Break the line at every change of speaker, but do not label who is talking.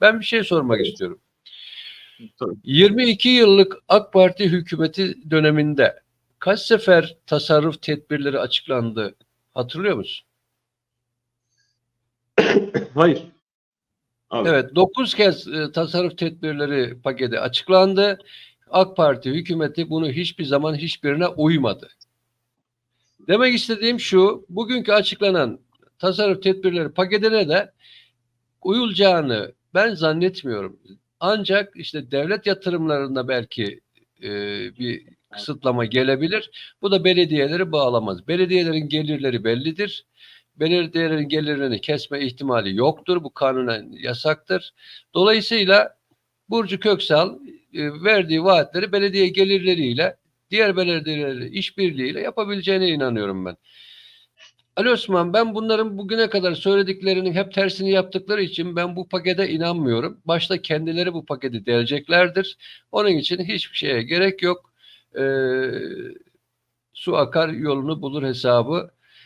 Ben bir şey sormak istiyorum.
Tabii.
22 yıllık AK Parti hükümeti döneminde kaç sefer tasarruf tedbirleri açıklandı hatırlıyor musun?
Hayır. Abi,
Evet 9 kez e, tasarruf tedbirleri paketi açıklandı. AK Parti hükümeti bunu hiçbir zaman hiçbirine uymadı. Demek istediğim şu, bugünkü açıklanan tasarruf tedbirleri paketine de uyulacağını ben zannetmiyorum. Ancak işte devlet yatırımlarında belki e, bir kısıtlama gelebilir. Bu da belediyeleri bağlamaz. Belediyelerin gelirleri bellidir. Belediyelerin gelirlerini kesme ihtimali yoktur. Bu kanunen yasaktır. Dolayısıyla Burcu Köksal e, verdiği vaatleri belediye gelirleriyle diğer belediyelerle işbirliğiyle yapabileceğine inanıyorum ben. Ali Osman ben bunların bugüne kadar söylediklerinin hep tersini yaptıkları için ben bu pakete inanmıyorum. Başta kendileri bu paketi deleceklerdir. Onun için hiçbir şeye gerek yok. Ee, su akar yolunu bulur hesabı